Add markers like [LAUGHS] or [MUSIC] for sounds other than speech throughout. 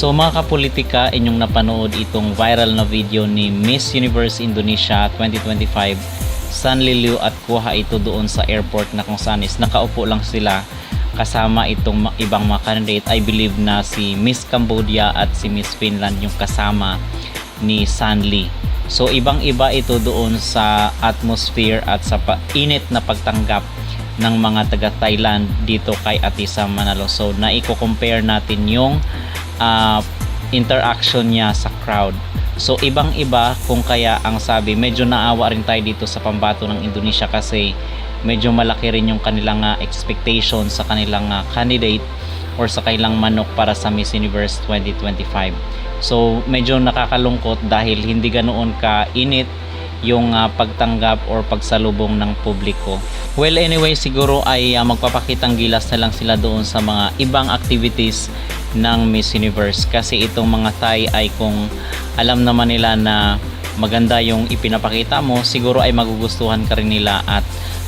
So mga kapolitika, inyong napanood itong viral na video ni Miss Universe Indonesia 2025 San Liliu at kuha ito doon sa airport na kung saan is nakaupo lang sila kasama itong ibang mga candidate. I believe na si Miss Cambodia at si Miss Finland yung kasama ni Sanli. So ibang iba ito doon sa atmosphere at sa init na pagtanggap ng mga taga Thailand dito kay Atisa Manalo. So naiko-compare natin yung ah, interaction niya sa crowd. So ibang iba kung kaya ang sabi medyo naawa rin tayo dito sa pambato ng Indonesia kasi medyo malaki rin yung kanilang ah, expectation sa kanilang ah, candidate or sa kailang manok para sa Miss Universe 2025. So medyo nakakalungkot dahil hindi ganoon ka init yung ah, pagtanggap or pagsalubong ng publiko. Well anyway siguro ay ah, magpapakitang gilas na lang sila doon sa mga ibang activities ng Miss Universe kasi itong mga Thai ay kung alam naman nila na maganda yung ipinapakita mo siguro ay magugustuhan ka rin nila at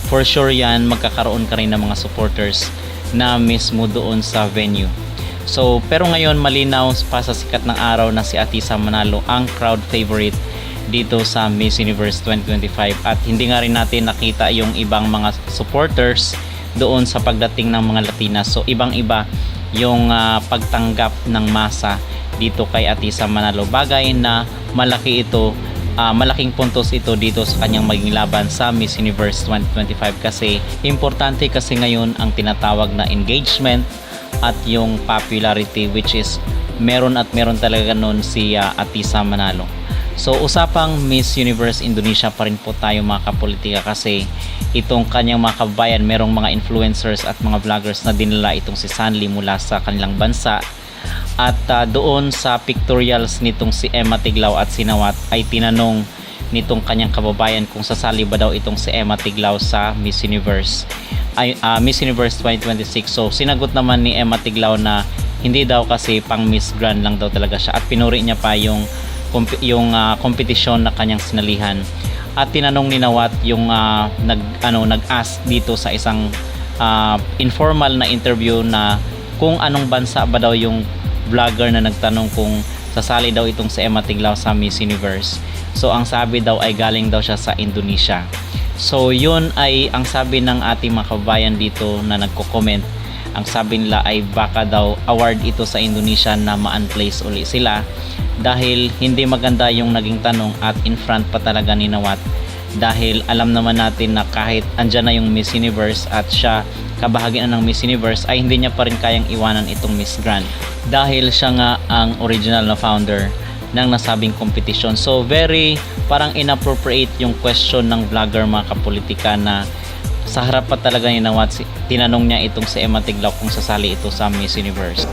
for sure yan magkakaroon ka rin ng mga supporters na mismo doon sa venue. So, pero ngayon malinaw pa sa sikat ng araw na si Atisa Manalo ang crowd favorite dito sa Miss Universe 2025 at hindi nga rin natin nakita yung ibang mga supporters doon sa pagdating ng mga Latinas. So, ibang-iba yung ah, pagtanggap ng masa dito kay Atisa Manalo. Bagay na malaki ito ah, malaking puntos ito dito sa kanyang maging laban sa Miss Universe 2025 kasi importante kasi ngayon ang tinatawag na engagement at yung popularity which is meron at meron talaga nun si ah, Atisa Manalo. So usapang Miss Universe Indonesia pa rin po tayo mga kapolitika kasi itong kanyang mga kababayan merong mga influencers at mga vloggers na dinala itong si Sanli mula sa kanilang bansa. At ah, doon sa pictorials nitong si Emma Tiglao at Sinawat ay tinanong nitong kanyang kababayan kung sasali ba daw itong si Emma Tiglao sa Miss Universe ay ah, Miss Universe 2026 so sinagot naman ni Emma Tiglao na hindi daw kasi pang Miss Grand lang daw talaga siya at pinuri niya pa yung komp- yung ah, kompetisyon na kanyang sinalihan at tinanong ni Nawat yung ah, nag ano nag-ask dito sa isang ah, informal na interview na kung anong bansa ba daw yung vlogger na nagtanong kung sasali daw itong si Emma Tiglao sa Miss Universe. So ang sabi daw ay galing daw siya sa Indonesia. So yun ay ang sabi ng ating mga kababayan dito na nagko-comment. Ang sabi nila ay baka daw award ito sa Indonesia na ma-unplace uli sila dahil hindi maganda yung naging tanong at in front pa talaga ni Nawat dahil alam naman natin na kahit andyan na yung Miss Universe at siya kabahagian ng Miss Universe ay hindi niya pa rin kayang iwanan itong Miss Grand dahil siya nga ang original na founder ng nasabing competition. So very parang inappropriate yung question ng vlogger mga kapolitika na sa harap pa talaga ni Nawat tinanong niya itong si Emma Tiglao kung sasali ito sa Miss Universe.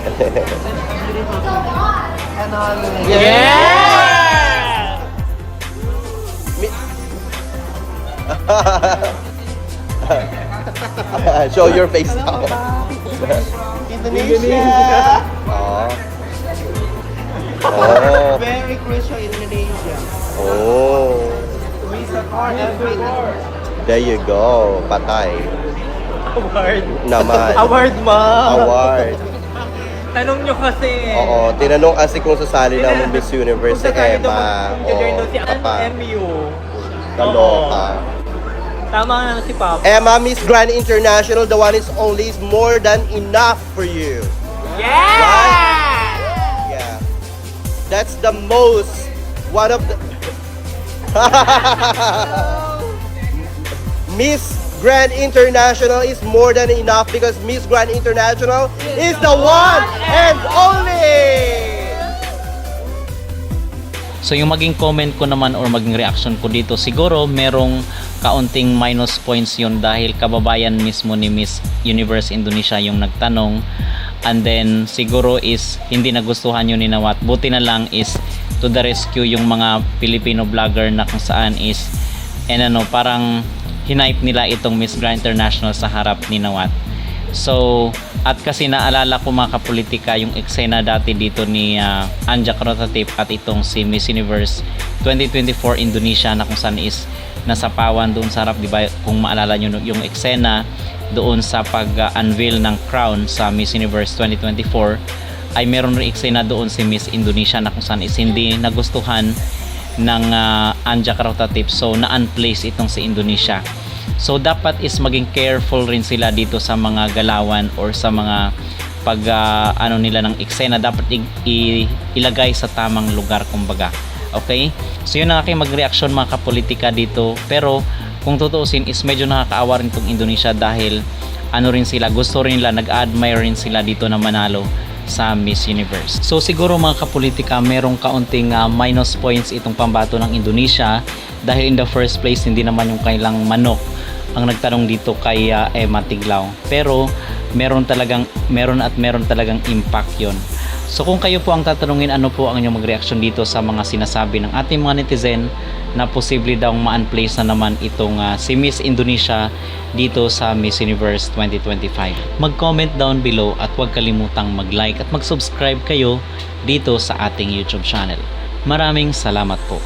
[LAUGHS] Show your face now. [LAUGHS] Indonesia. Oh. Oh. Very crucial Indonesia. Oh. We support everything. There you go. Patay. Award. Naman. Award, ma'am. Award. Tanong nyo kasi. Oo. Tinanong kasi kung sasali ng Miss Universe si Kung sakali daw Emma. si Papa. MU. Kaloka. Tama nga si Papa. Emma, Miss Grand International, the one is only is more than enough for you. Yeah! Yeah. That's the most one of the [LAUGHS] Miss Grand International is more than enough because Miss Grand International is the one and only. So yung maging comment ko naman or maging reaction ko dito siguro merong kaunting minus points yun dahil kababayan mismo ni Miss Universe Indonesia yung nagtanong and then siguro is hindi nagustuhan yun ni Nawat buti na lang is to the rescue yung mga Filipino vlogger na kung saan is and ano parang hinipe nila itong Miss Grand International sa harap ni Nawat So, at kasi naalala ko mga kapolitika yung eksena dati dito ni uh, Anja Karotatip at itong si Miss Universe 2024 Indonesia na kung saan is nasapawan doon sa harap, di ba? Kung maalala nyo yung eksena doon sa pag-unveil ng crown sa Miss Universe 2024 ay meron rin eksena doon si Miss Indonesia na kung saan is hindi nagustuhan ng uh, Anja Karatatip so na-unplace itong si Indonesia. So dapat is maging careful rin sila dito sa mga galawan or sa mga pag ah, ano nila ng eksena. Dapat i- ilagay sa tamang lugar kumbaga. Okay? So yun ang aking magreaksyon mga kapolitika dito. Pero kung tutuusin is medyo nakakaawa rin itong Indonesia dahil ano rin sila gusto rin nila nag-admire rin sila dito na manalo sa Miss Universe. So siguro mga kapolitika merong kaunting ah, minus points itong pambato ng Indonesia dahil in the first place hindi naman yung kailang manok ang nagtanong dito kay ah, Emma Tiglao. Pero meron talagang meron at meron talagang impact 'yon. So kung kayo po ang tatanungin ano po ang inyong magreaksyon dito sa mga sinasabi ng ating mga netizen na posible daw ma-unplace na naman itong ah, si Miss Indonesia dito sa Miss Universe 2025. Mag-comment down below at huwag kalimutang mag-like at mag-subscribe kayo dito sa ating YouTube channel. Maraming salamat po.